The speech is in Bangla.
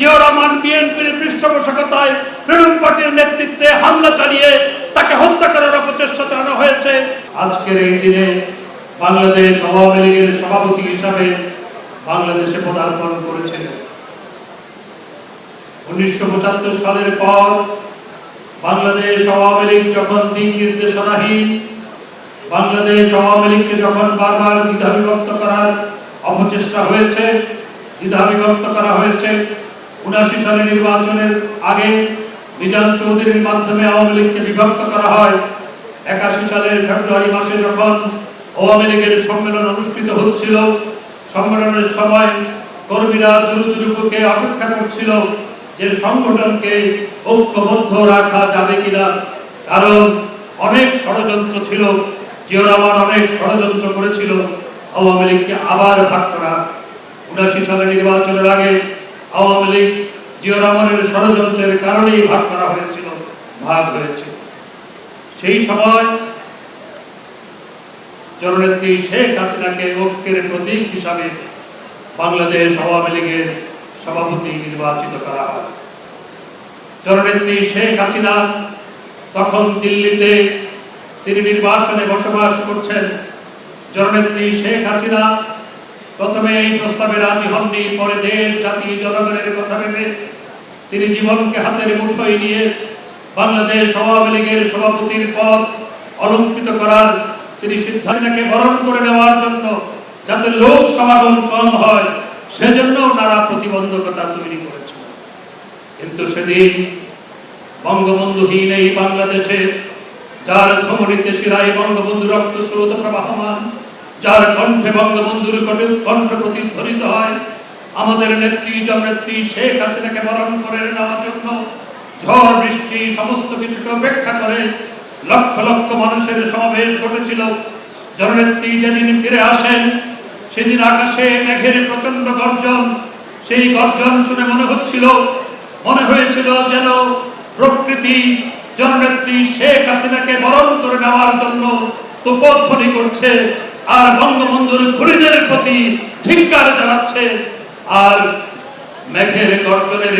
জিয়া রহমান বিএনপির পৃষ্ঠপোষকতায় তৃণমূল পার্টির নেতৃত্বে হামলা চালিয়ে তাকে হত্যা করার অপচেষ্টা চালানো হয়েছে। আজকের এই দিনে বাংলাদেশ আওয়ামী লীগের সভাপতি হিসাবে বাংলাদেশে পদার্পণ করেছেন। উনিশশো পঁচাত্তর সালের পর বাংলাদেশ আওয়ামী লীগ যখন দিক নির্দেশনাহীন, বাংলাদেশ আওয়ামী লীগকে যখন বারবার দ্বিধা করার অপচেষ্টা হয়েছে দ্বিধা করা হয়েছে উনাশি সালে নির্বাচনের আগে নিজাম চৌধুরীর মাধ্যমে আওয়ামী লীগকে বিভক্ত করা হয়। একাশি সালের ফেব্রুয়ারি মাসে যখন আওয়ামী লীগের সম্মেলন অনুষ্ঠিত হচ্ছিল, সম্মেলনের সময় কর্মীরা দুরুদুরুকে অপেক্ষা করছিল যে সংগঠনকে ঐক্যবদ্ধ রাখা যাবে কিনা। কারণ অনেক ষড়যন্ত্র ছিল জিয়া রহমান অনেক ষড়যন্ত্র করেছিল। আওয়ামী লীগকে আবার ভাগ করা। উনাশি সালে নির্বাচনের আগে আওয়ামী লীগ জিয়া রহমানের ষড়যন্ত্রের কারণেই ভাগ করা হয়েছিল, ভাগ হয়েছে। সেই সময় জননেত্রী শেখ হাসিনাকে ঐক্যের প্রতীক হিসাবে বাংলাদেশ আওয়ামী লীগের সভাপতি নির্বাচিত করা হয়। জননেত্রী শেখ হাসিনা তখন দিল্লিতে তিনি নির্বাসনে বসবাস করছেন। জননেত্রী শেখ হাসিনা প্রথমে এই প্রস্তাবে রাজি হননি, পরে দেশ জাতি জনগণের কথা ভেবে তিনি জীবনকে হাতের মুঠোয় নিয়ে বাংলাদেশ আওয়ামী লীগের সভাপতির পদ অলঙ্কৃত করার তিনি সিদ্ধান্তকে বরণ করে নেওয়ার জন্য যাতে লোক সমাগম কম হয়, সেজন্য নানা প্রতিবন্ধকতা তৈরি করেছে। কিন্তু সেদিন বঙ্গবন্ধুহীন এই বাংলাদেশে, যার ধমনীতে শিরায় বঙ্গবন্ধু রক্ত স্রোত প্রবাহমান যার কণ্ঠে বঙ্গবন্ধুর কণ্ঠে- প্রতিধ্বনিত হয়, আমাদের নেত্রী জননেত্রী শেখ হাসিনাকে বরণ করে নেওয়ার জন্য ঝড়, বৃষ্টি, সমস্ত কিছুকে উপেক্ষা করে লক্ষ লক্ষ মানুষের সমাবেশ ঘটেছিল। জননেত্রী যেদিন ফিরে আসেন, সেদিন আকাশে মেঘের প্রচণ্ড গর্জন। সেই গর্জন শুনে মনে হচ্ছিল, মনে হয়েছিল যেন প্রকৃতি জননেত্রী শেখ হাসিনাকে বরণ করে নেওয়ার জন্য তোপধ্বনি করছে। আর বঙ্গবন্ধুর খুনিদের প্রতি ধিক্কার জানাচ্ছে আর মেঘের গর্জনের